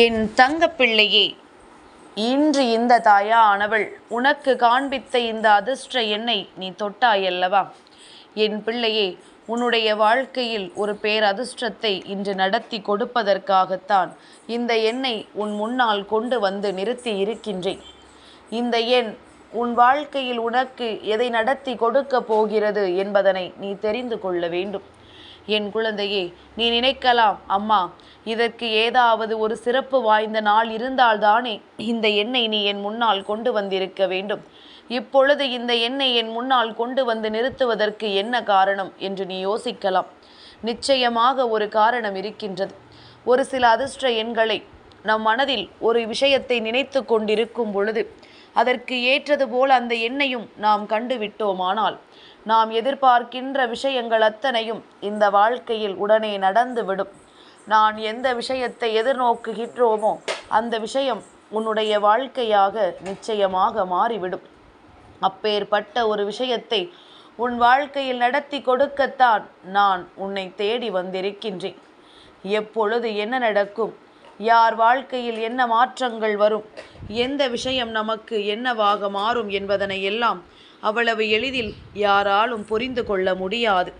என் தங்கப்பிள்ளையே இன்று இந்த தாயானவள் உனக்கு காண்பித்த இந்த அதிர்ஷ்ட எண்ணை நீ தொட்டாயல்லவா? என் பிள்ளையே உன்னுடைய வாழ்க்கையில் ஒரு பேரதிர்ஷ்டத்தை இன்று நடத்தி கொடுப்பதற்காகத்தான் இந்த எண்ணை உன் முன்னால் கொண்டு வந்து நிறுத்தி இருக்கின்றேன். இந்த எண் உன் வாழ்க்கையில் உனக்கு எதை நடத்தி கொடுக்க போகிறது என்பதனை நீ தெரிந்து கொள்ள வேண்டும். என் குழந்தையே நீ நினைக்கலாம் அம்மா இதற்கு ஏதாவது ஒரு சிறப்பு வாய்ந்த நாள் இருந்தால்தானே இந்த எண்ணை நீ என் முன்னால் கொண்டு வந்திருக்க வேண்டும். இப்பொழுது இந்த எண்ணை என் முன்னால் கொண்டு வந்து நிறுத்துவதற்கு என்ன காரணம் என்று நீ யோசிக்கலாம். நிச்சயமாக ஒரு காரணம் இருக்கின்றது. ஒரு சில அதிர்ஷ்ட எண்களை நம் மனதில் ஒரு விஷயத்தை நினைத்து கொண்டிருக்கும் பொழுது அதற்கு ஏற்றது போல் அந்த எண்ணையும் நாம் கண்டுவிட்டோமானால் நாம் எதிர்பார்க்கின்ற விஷயங்கள் அத்தனையும் இந்த வாழ்க்கையில் உடனே நடந்துவிடும். நான் எந்த விஷயத்தை எதிர்நோக்குகின்றோமோ அந்த விஷயம் உன்னுடைய வாழ்க்கையாக நிச்சயமாக மாறிவிடும். அப்பேற்பட்ட ஒரு விஷயத்தை உன் வாழ்க்கையில் நடத்தி கொடுக்கத்தான் நான் உன்னை தேடி வந்திருக்கின்றேன். எப்பொழுது என்ன நடக்கும்? யார் வாழ்க்கையில் என்ன மாற்றங்கள் வரும்? எந்த விஷயம் நமக்கு என்னவாக மாறும் என்பதனை எல்லாம் அவ்வளவு எளிதில் யாராலும் புரிந்து கொள்ள முடியாது.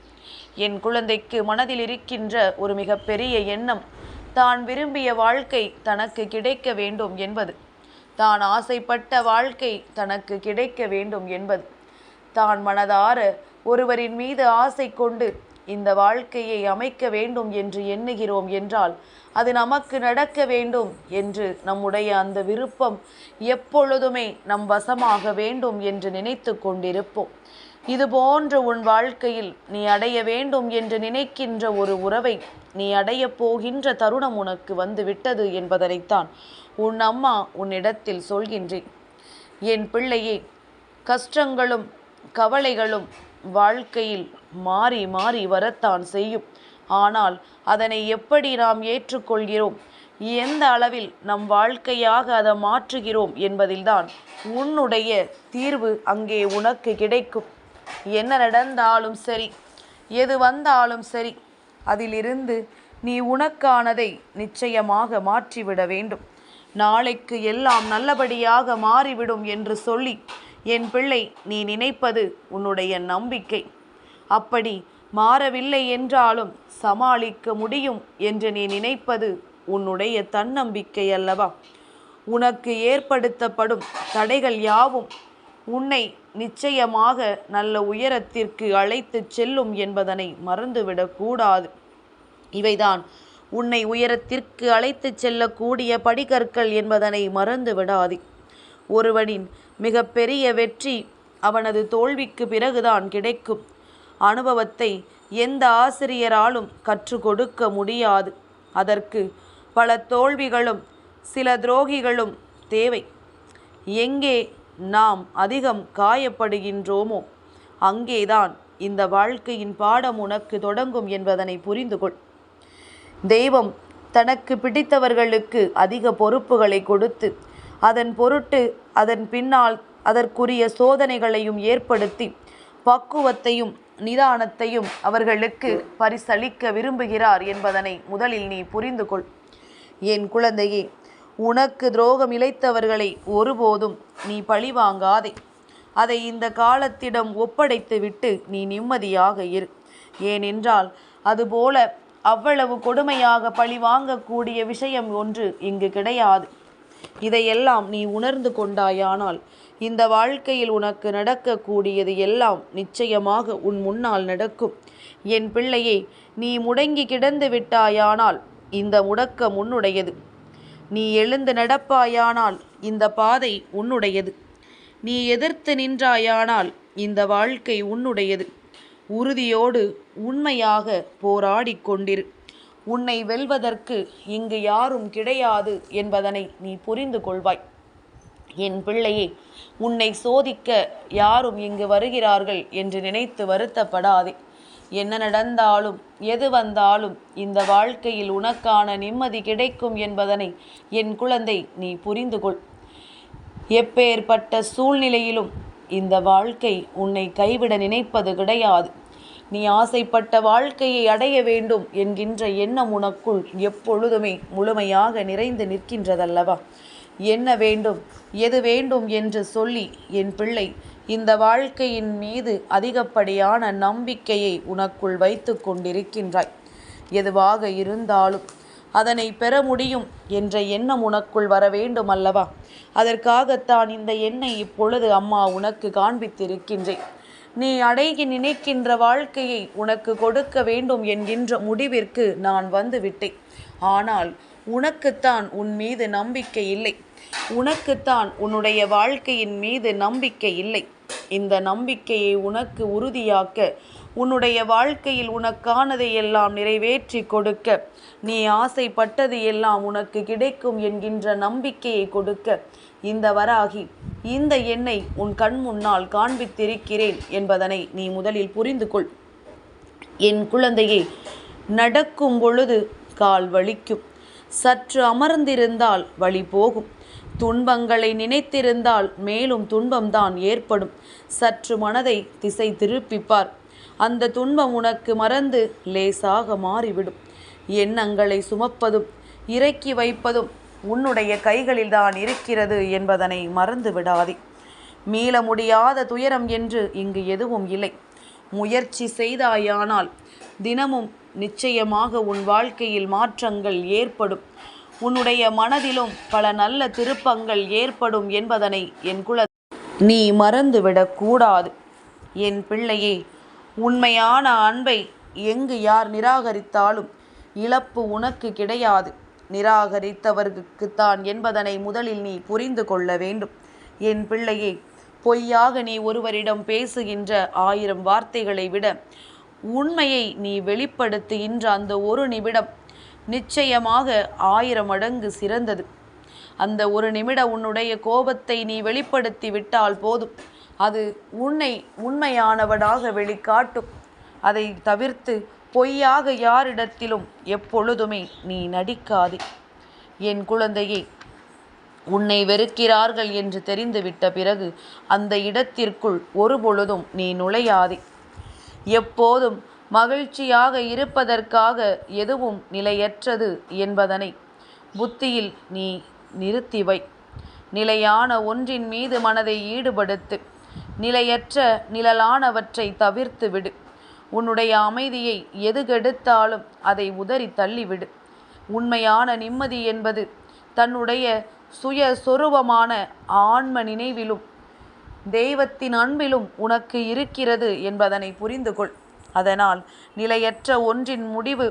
என் குழந்தைக்கு மனதில் இருக்கின்ற ஒரு மிகப்பெரிய எண்ணம் தான் விரும்பிய வாழ்க்கை தனக்கு கிடைக்க வேண்டும் என்பது. தான் ஆசைப்பட்ட வாழ்க்கை தனக்கு கிடைக்க வேண்டும் என்பது. தான் மனதார ஒருவரின் மீது ஆசை கொண்டு இந்த வாழ்க்கையை அமைக்க வேண்டும் என்று எண்ணுகிறோம் என்றால் அது நமக்கு நடக்க வேண்டும் என்று நம்முடைய அந்த விருப்பம் எப்பொழுதுமே நம் வசமாக வேண்டும் என்று நினைத்து கொண்டிருப்போம். இது போன்ற உன் வாழ்க்கையில் நீ அடைய வேண்டும் என்று நினைக்கின்ற ஒரு உறவை நீ அடையப் போகின்ற தருணம் உனக்கு வந்து விட்டது என்பதனைத்தான் உன் அம்மா உன்னிடத்தில் சொல்கின்றேன். என் பிள்ளையே கஷ்டங்களும் கவலைகளும் வாழ்க்கையில் மாறி மாறி வரத்தான் செய்யும். ஆனால் அதனை எப்படி நாம் ஏற்றுக்கொள்கிறோம்? எந்த அளவில் நம் வாழ்க்கையாக அதை மாற்றுகிறோம் என்பதில்தான் உன்னுடைய தீர்வு அங்கே உனக்கு கிடைக்கும். என்ன நடந்தாலும் சரி எது வந்தாலும் சரி அதிலிருந்து நீ உனக்கானதை நிச்சயமாக மாற்றிவிட வேண்டும். நாளைக்கு எல்லாம் நல்லபடியாக மாறிவிடும் என்று சொல்லி என் பிள்ளை நீ நினைப்பது உன்னுடைய நம்பிக்கை. அப்படி மாறவில்லை என்றாலும் சமாளிக்க முடியும் என்று நீ நினைப்பது உன்னுடைய தன்னம்பிக்கை அல்லவா? உனக்கு ஏற்படுத்தப்படும் தடைகள் யாவும் உன்னை நிச்சயமாக நல்ல உயரத்திற்கு அழைத்துச் செல்லும் என்பதனை மறந்துவிடக்கூடாது இவைதான் உன்னை உயரத்திற்கு அழைத்துச் செல்லக்கூடிய படிகற்கள் என்பதனை மறந்துவிடாதே. ஒருவனின் மிகப்பெரிய வெற்றி அவனது தோல்விக்கு பிறகுதான் கிடைக்கும். அனுபவத்தை எந்த ஆசிரியராலும் கற்றுக்கொடுக்க முடியாது. அதற்கு பல தோல்விகளும் சில துரோகிகளும் தேவை. எங்கே நாம் அதிகம் காயப்படுகின்றோமோ அங்கேதான் இந்த வாழ்க்கையின் பாடம் உனக்கு தொடங்கும் என்பதனை புரிந்து கொள் தெய்வம் தனக்கு பிடித்தவர்களுக்கு அதிக பொறுப்புகளை கொடுத்து அதன் பொருட்டு அதன் பின்னால் அதற்குரிய சோதனைகளையும் ஏற்படுத்தி பக்குவத்தையும் நிதானத்தையும் அவர்களுக்கு பரிசளிக்க விரும்புகிறார் என்பதனை முதலில் நீ புரிந்து கொள். என் குழந்தையே உனக்கு துரோகம் இழைத்தவர்களை ஒருபோதும் நீ பழிவாங்காதே. அதை இந்த காலத்திடம் ஒப்படைத்துவிட்டு நீ நிம்மதியாக இரு. ஏனென்றால் அதுபோல அவ்வளவு கொடுமையாக பழி வாங்கக்கூடிய விஷயம் ஒன்று இங்கு கிடையாது. இதையெல்லாம் நீ உணர்ந்து கொண்டாயானால் இந்த வாழ்க்கையில் உனக்கு நடக்கக்கூடியது எல்லாம் நிச்சயமாக உன் முன்னால் நடக்கும். என் பிள்ளையே நீ முடங்கி கிடந்து விட்டாயானால் இந்த முடக்கம் உன்னுடையது. நீ எழுந்து நடப்பாயானால் இந்த பாதை உன்னுடையது. நீ எதிர்த்து நின்றாயானால் இந்த வாழ்க்கை உன்னுடையது. உறுதியோடு உண்மையாக போராடிக் கொண்டிரு. உன்னை வெல்வதற்கு இங்கு யாரும் கிடையாது என்பதனை நீ புரிந்து கொள்வாய். என் பிள்ளையே உன்னை சோதிக்க யாரும் இங்கு வருகிறார்கள் என்று நினைத்து வருத்தப்படாதே. என்ன நடந்தாலும் எது வந்தாலும் இந்த வாழ்க்கையில் உனக்கான நிம்மதி கிடைக்கும் என்பதனை என் குழந்தை நீ புரிந்து கொள். எப்பேற்பட்ட சூழ்நிலையிலும் இந்த வாழ்க்கை உன்னை கைவிட நினைப்பது கிடையாது. நீ ஆசைப்பட்ட வாழ்க்கையை அடைய வேண்டும் என்கின்ற எண்ணம் உனக்குள் எப்பொழுதுமே முழுமையாக நிறைந்து நிற்கின்றதல்லவா? என்ன வேண்டும்? எது வேண்டும் என்று சொல்லி என் பிள்ளை இந்த வாழ்க்கையின் மீது அதிகப்படியான நம்பிக்கையை உனக்குள் வைத்து கொண்டிருக்கின்றாய். எதுவாக இருந்தாலும் அதனை பெற முடியும் என்ற எண்ணம் உனக்குள் வர வேண்டும் அல்லவா அதற்காகத்தான் இந்த எண்ணை இப்பொழுது அம்மா உனக்கு காண்பித்திருக்கின்றேன். நீ அடைய நினைக்கின்ற வாழ்க்கையை உனக்கு கொடுக்க வேண்டும் என்கின்ற முடிவிற்கு நான் வந்து விட்டேன் ஆனால் உனக்குத்தான் உன் மீது நம்பிக்கை இல்லை. உனக்குத்தான் உன்னுடைய வாழ்க்கையின் மீது நம்பிக்கை இல்லை. இந்த நம்பிக்கையை உனக்கு உறுதியாக்க உன்னுடைய வாழ்க்கையில் உனக்கானதை எல்லாம் நிறைவேற்றி கொடுக்க. நீ ஆசைப்பட்டது எல்லாம் உனக்கு கிடைக்கும் என்கின்ற நம்பிக்கையை கொடுக்க. இந்த வராகி இந்த எண்ணை உன் கண் முன்னால் காண்பித்திருக்கிறேன் என்பதனை நீ முதலில் புரிந்து கொள். என் குழந்தையை நடக்கும் பொழுது கால் வலிக்கும். சற்று அமர்ந்திருந்தால் வழி போகும். துன்பங்களை நினைத்திருந்தால் மேலும் துன்பம்தான் ஏற்படும். சற்று மனதை திசை திருப்பிப்பார். அந்த துன்பம் உனக்கு மறந்து லேசாக மாறிவிடும். எண்ணங்களை சுமப்பதும் இறக்கி வைப்பதும் உன்னுடைய கைகளில்தான் இருக்கிறது என்பதனை மறந்து விடாதே. மீள முடியாத துயரம் என்று இங்கு எதுவும் இல்லை. முயற்சி செய்தாயானால் தினமும் நிச்சயமாக உன் வாழ்க்கையில் மாற்றங்கள் ஏற்படும். உன்னுடைய மனதிலும் பல நல்ல திருப்பங்கள் ஏற்படும் என்பதனை என் குல நீ மறந்துவிடக்கூடாது. என் பிள்ளையே உண்மையான அன்பை எங்கு யார் நிராகரித்தாலும் இழப்பு உனக்கு கிடையாது. நிராகரித்தவர்க்குத்தான் என்பதனை முதலில் நீ புரிந்து கொள்ள வேண்டும். என் பிள்ளையே பொய்யாக நீ ஒருவரிடம் பேசுகின்ற ஆயிரம் வார்த்தைகளை விட உண்மையை நீ வெளிப்படுத்துகின்ற அந்த ஒரு நிமிடம் நிச்சயமாக ஆயிரம் மடங்கு சிறந்தது. அந்த ஒரு நிமிட உன்னுடைய கோபத்தை நீ வெளிப்படுத்தி விட்டால் போதும். அது உன்னை உண்மையானவனாக வெளிக்காட்டும். அதை தவிர்த்து பொய்யாக யாரிடத்திலும் எப்பொழுதுமே நீ நடிக்காதே. என் குழந்தையே உன்னை வெறுக்கிறார்கள் என்று தெரிந்துவிட்ட பிறகு அந்த இடத்திற்குள் ஒருபொழுதும் நீ நுழையாதே. எப்போதும் மகிழ்ச்சியாக இருப்பதற்காக எதுவும் நிலையற்றது என்பதனை புத்தியில் நீ நிறுத்தி வை நிலையான ஒன்றின் மீது மனதை ஈடுபடுத்து நிலையற்ற நிழலானவற்றை தவிர்த்து விடு. உன்னுடைய அமைதியை எது கெடுத்தாலும் அதை உதறி தள்ளிவிடு. உண்மையான நிம்மதி என்பது தன்னுடைய சுய சொரூபமான ஆன்ம நினைவிலும் தெய்வத்தின் அன்பிலும் உனக்கு இருக்கிறது என்பதனை புரிந்து கொள் அதனால் நிலையற்ற ஒன்றின் முடிவு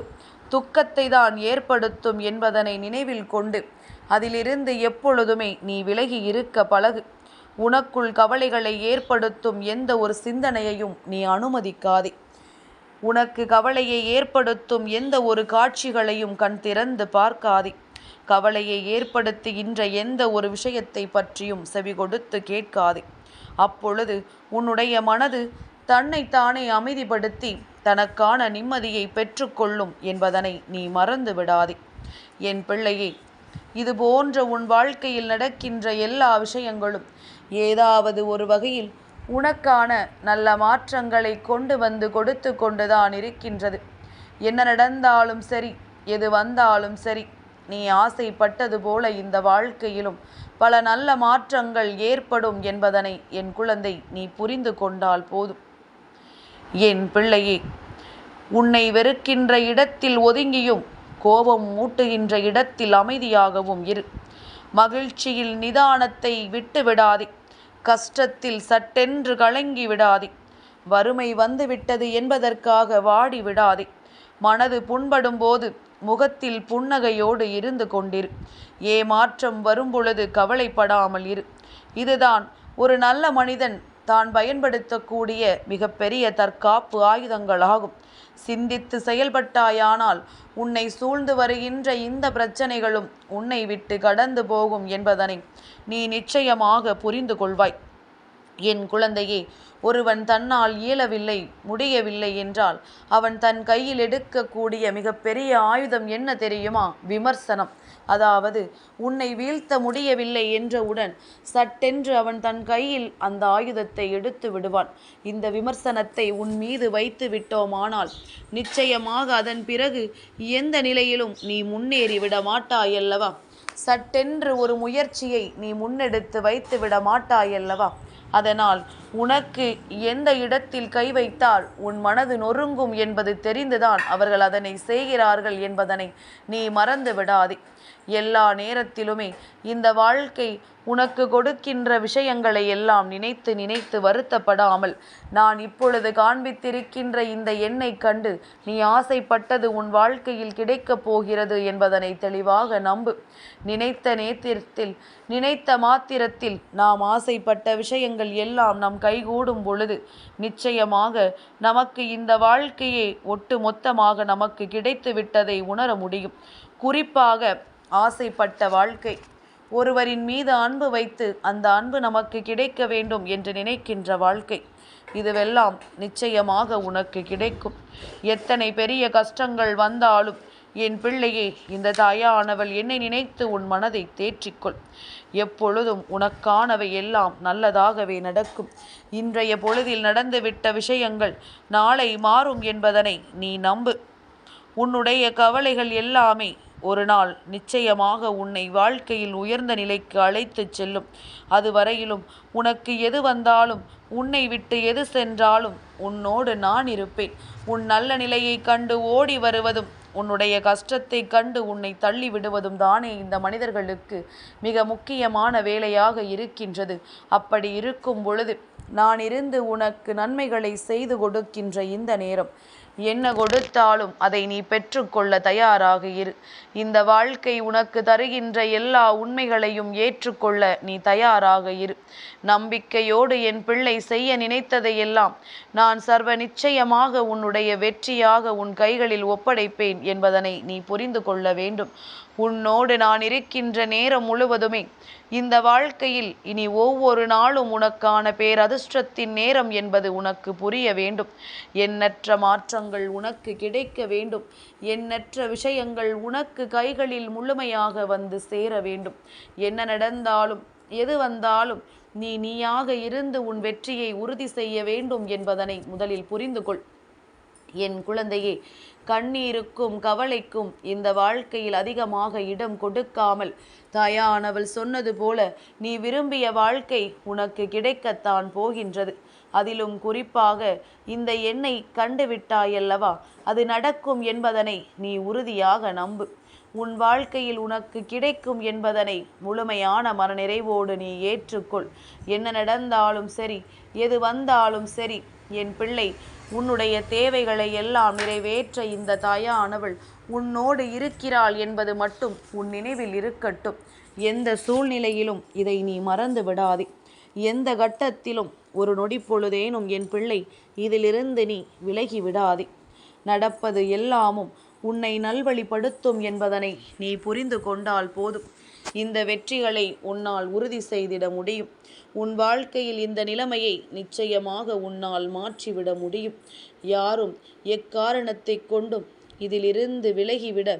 துக்கத்தை தான் ஏற்படுத்தும் என்பதனை நினைவில் கொண்டு அதிலிருந்து எப்பொழுதுமே நீ விலகி இருக்க பழகு. உனக்குள் கவலைகளை ஏற்படுத்தும் எந்த ஒரு சிந்தனையையும் நீ அனுமதிக்காதே. உனக்கு கவலையை ஏற்படுத்தும் எந்த ஒரு காட்சிகளையும் கண் திறந்து பார்க்காதே. கவலையை ஏற்படுத்துகின்ற எந்த ஒரு விஷயத்தை பற்றியும் செவி கொடுத்து கேட்காதே. அப்பொழுது உன்னுடைய மனது தன்னைத்தானே அமைதிப்படுத்தி தனக்கான நிம்மதியை பெற்றுக்கொள்ளும் என்பதனை நீ மறந்து விடாதே. என் பிள்ளையே இது போன்ற உன் வாழ்க்கையில் நடக்கின்ற எல்லா விஷயங்களும் ஏதாவது ஒரு வகையில் உனக்கான நல்ல மாற்றங்களை கொண்டு வந்து கொடுத்து கொண்டுதான் இருக்கின்றது. என்ன நடந்தாலும் சரி எது வந்தாலும் சரி நீ ஆசைப்பட்டது போல இந்த வாழ்க்கையிலும் பல நல்ல மாற்றங்கள் ஏற்படும் என்பதனை என் குழந்தை நீ புரிந்து கொண்டால் போதும். என் பிள்ளையே உன்னை வெறுக்கின்ற இடத்தில் ஒதுங்கியும் கோபம் மூட்டுகின்ற இடத்தில் அமைதியாகவும் இரு. மகிழ்ச்சியில் நிதானத்தை விட்டு விடாதே கஷ்டத்தில் சட்டென்று கலங்கி விடாதே. வறுமை வந்துவிட்டது என்பதற்காக வாடி விடாதே. மனது புண்படும் போது முகத்தில் புன்னகையோடு இருந்து கொண்டிரு. ஏமாற்றம் வரும்பொழுது கவலைப்படாமல் இரு. இதுதான் ஒரு நல்ல மனிதன் தான் பயன்படுத்தக்கூடிய மிகப்பெரிய தற்காப்பு ஆயுதங்களாகும். சிந்தித்து செயல்பட்டாயானால் உன்னை சூழ்ந்து வருகின்ற இந்த பிரச்சனைகளும் உன்னை விட்டு கடந்து போகும் என்பதனை நீ நிச்சயமாக புரிந்து கொள்வாய். என் குழந்தையே ஒருவன் தன்னால் இயலவில்லை முடியவில்லை என்றால் அவன் தன் கையில் எடுக்கக்கூடிய மிகப்பெரிய ஆயுதம் என்ன தெரியுமா? விமர்சனம். அதாவது உன்னை வீழ்த்த முடியவில்லை என்றவுடன் சட்டென்று அவன் தன் கையில் அந்த ஆயுதத்தை எடுத்து விடுவான். இந்த விமர்சனத்தை உன் மீது வைத்து விட்டோமானால் நிச்சயமாக அதன் பிறகு எந்த நிலையிலும் நீ முன்னேறி விட மாட்டாயல்லவா? சட்டென்று ஒரு முயற்சியை நீ முன்னெடுத்து வைத்து விட மாட்டாயல்லவா? அதனால் உனக்கு எந்த இடத்தில் கை வைத்தால் உன் மனது நொறுங்கும் என்பது தெரிந்துதான் அவர்கள் அதனை செய்கிறார்கள் என்பதனை நீ மறந்து விடாதே. எல்லா நேரத்திலுமே இந்த வாழ்க்கை உனக்கு கொடுக்கின்ற விஷயங்களை எல்லாம் நினைத்து நினைத்து வருத்தப்படாமல் நான் இப்பொழுது காண்பித்திருக்கின்ற இந்த எண்ணை கண்டு நீ ஆசைப்பட்டது உன் வாழ்க்கையில் கிடைக்கப் போகிறது என்பதனை தெளிவாக நம்பு. நினைத்த நேத்திரத்தில் நினைத்த மாத்திரத்தில் நாம் ஆசைப்பட்ட விஷயங்கள் எல்லாம் நம் கைகூடும் பொழுது நிச்சயமாக நமக்கு இந்த வாழ்க்கையே ஒட்டு மொத்தமாக நமக்கு கிடைத்து விட்டதை உணர முடியும். குறிப்பாக ஆசைப்பட்ட வாழ்க்கை. ஒருவரின் மீது அன்பு வைத்து அந்த அன்பு நமக்கு கிடைக்க வேண்டும் என்று நினைக்கின்ற வாழ்க்கை. இதுவெல்லாம் நிச்சயமாக உனக்கு கிடைக்கும். எத்தனை பெரிய கஷ்டங்கள் வந்தாலும் என் பிள்ளையே இந்த தாயானவள் என்னை நினைத்து உன் மனதை தேற்றிக்கொள். எப்பொழுதும் உனக்கானவை எல்லாம் நல்லதாகவே நடக்கும். இன்றைய பொழுதில் நடந்துவிட்ட விஷயங்கள் நாளை மாறும் என்பதனை நீ நம்பு. உன்னுடைய கவலைகள் எல்லாமே ஒரு நாள் நிச்சயமாக உன்னை வாழ்க்கையில் உயர்ந்த நிலைக்கு அழைத்துச் செல்லும். அதுவரையிலும் உனக்கு எது வந்தாலும் உன்னை விட்டு எது சென்றாலும் உன்னோடு நான் இருப்பேன். உன் நல்ல நிலையை கண்டு ஓடி வருவதும் உன்னுடைய கஷ்டத்தை கண்டு உன்னை தள்ளி விடுவதும் தானே இந்த மனிதர்களுக்கு மிக முக்கியமான வேலையாக இருக்கின்றது. அப்படி இருக்கும் பொழுது நான் இருந்து உனக்கு நன்மைகளை செய்து கொடுக்கின்ற இந்த நேரம். என்ன கொடுத்தாலும் அதை நீ பெற்றுக்கொள்ள தயாராக இரு இந்த வாழ்க்கை உனக்கு தருகின்ற எல்லா உண்மைகளையும் ஏற்றுக்கொள்ள நீ தயாராக இரு நம்பிக்கையோடு என் பிள்ளை செய்ய நினைத்ததையெல்லாம் நான் சர்வ நிச்சயமாக உன்னுடைய வெற்றியாக உன் கைகளில் ஒப்படைப்பேன் என்பதனை நீ புரிந்து கொள்ள வேண்டும். உன்னோடு நான் இருக்கின்ற நேரம் முழுவதுமே இந்த வாழ்க்கையில் இனி ஒவ்வொரு நாளும் உனக்கான பேரதிர்ஷ்டத்தின் நேரம் என்பது உனக்கு புரிய வேண்டும். எண்ணற்ற ஆசீர்வாதங்கள் உனக்கு கிடைக்க வேண்டும். எண்ணற்ற விஷயங்கள் உனக்கு கைகளில் முழுமையாக வந்து சேர வேண்டும். என்ன நடந்தாலும் எது வந்தாலும் நீ நீயாக இருந்து உன் வெற்றியை உறுதி செய்ய வேண்டும் என்பதனை முதலில் புரிந்து கொள். என் குழந்தையே கண்ணீருக்கும் கவலைக்கும் இந்த வாழ்க்கையில் அதிகமாக இடம் கொடுக்காமல் தாயானவள் சொன்னது போல நீ விரும்பிய வாழ்க்கை உனக்கு கிடைக்கத்தான் போகின்றது. அதிலும் குறிப்பாக இந்த எண்ணை கண்டுவிட்டாயல்லவா? அது நடக்கும் என்பதனை நீ உறுதியாக நம்பு. உன் வாழ்க்கையில் உனக்கு கிடைக்கும் என்பதனை முழுமையான மனநிறைவோடு நீ ஏற்றுக்கொள். என்ன நடந்தாலும் சரி எது வந்தாலும் சரி என் பிள்ளை உன்னுடைய தேவைகளை எல்லாம் நிறைவேற்ற இந்த தாயானவள் உன்னோடு இருக்கிறாள் என்பது மட்டும் உன் நினைவில் இருக்கட்டும். எந்த சூழ்நிலையிலும் இதை நீ மறந்து விடாதே. எந்த கட்டத்திலும் ஒரு நொடி பொழுதேனும் என் பிள்ளை இதிலிருந்து நீ விலகி விடாதே. நடப்பது எல்லாமும் உன்னை நல்வழிப்படுத்தும் என்பதனை நீ புரிந்து கொண்டால் போதும். இந்த வெற்றிகளை உன்னால் உறுதி செய்திட முடியும். உன் வாழ்க்கையில் இந்த நிலைமையை நிச்சயமாக உன்னால் மாற்றிவிட முடியும். யாரும் எக்காரணத்தை கொண்டும் இதிலிருந்து விலகிவிட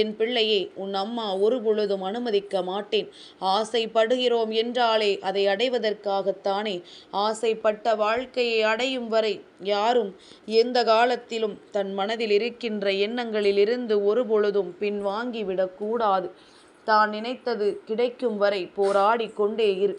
என் பிள்ளையை உன் அம்மா ஒரு பொழுதும் அனுமதிக்க மாட்டேன். ஆசைப்படுகிறோம் என்றாலே அதை அடைவதற்காகத்தானே. ஆசைப்பட்ட வாழ்க்கையை அடையும் வரை யாரும் எந்த காலத்திலும் தன் மனதில் இருக்கின்ற எண்ணங்களிலிருந்து ஒரு பொழுதும் பின்வாங்கிவிடக்கூடாது தான் நினைத்தது கிடைக்கும் வரை போராடி கொண்டே இரு.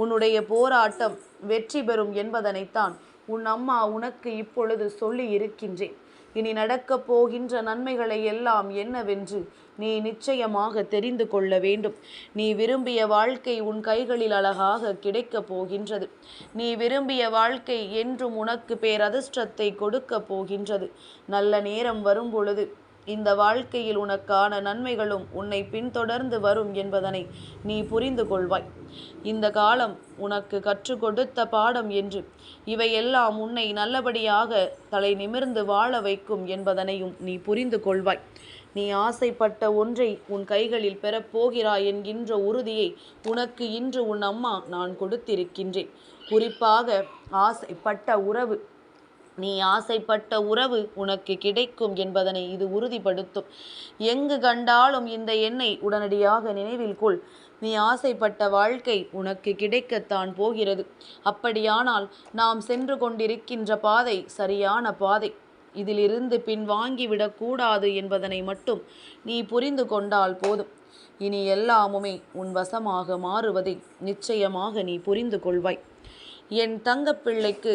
உன்னுடைய போராட்டம் வெற்றி பெறும் என்பதனைத்தான் உன் அம்மா உனக்கு இப்பொழுது சொல்லி இருக்கின்றேன். இனி நடக்கப் போகின்ற நன்மைகளை எல்லாம் என்னவென்று நீ நிச்சயமாக தெரிந்து கொள்ள வேண்டும். நீ விரும்பிய வாழ்க்கை உன் கைகளில் அழகாக கிடைக்கப் போகின்றது. நீ விரும்பிய வாழ்க்கை என்றும் உனக்கு பேரதிர்ஷ்டத்தை கொடுக்கப் போகின்றது. நல்ல நேரம் வரும் பொழுது இந்த வாழ்க்கையில் உனக்கான நன்மைகளும் உன்னை பின்தொடர்ந்து வரும் என்பதனை நீ புரிந்து கொள்வாய். இந்த காலம் உனக்கு கற்றுக் கொடுத்த பாடம் என்று. இவையெல்லாம் உன்னை நல்லபடியாக தலை நிமிர்ந்து வாழ வைக்கும் என்பதனையும் நீ புரிந்து கொள்வாய். நீ ஆசைப்பட்ட ஒன்றை உன் கைகளில் பெறப்போகிறாய் என்கின்ற உறுதியை உனக்கு இன்று உன் அம்மா நான் கொடுத்திருக்கின்றேன். குறிப்பாக ஆசைப்பட்ட உறவு நீ ஆசைப்பட்ட உறவு உனக்கு கிடைக்கும் என்பதனை இது உறுதிப்படுத்தும். எங்கு கண்டாலும் இந்த எண்ணை உடனடியாக நினைவில் கொள். நீ ஆசைப்பட்ட வாழ்க்கை உனக்கு கிடைக்கத்தான் போகிறது. அப்படியானால் நாம் சென்று கொண்டிருக்கின்ற பாதை சரியான பாதை. இதிலிருந்து பின் வாங்கிவிடக்கூடாது என்பதனை மட்டும் நீ புரிந்து கொண்டால் போதும். இனி எல்லாமுமே உன் வசமாக மாறுவதை நிச்சயமாக நீ புரிந்து கொள்வாய். என் தங்கப்பிள்ளைக்கு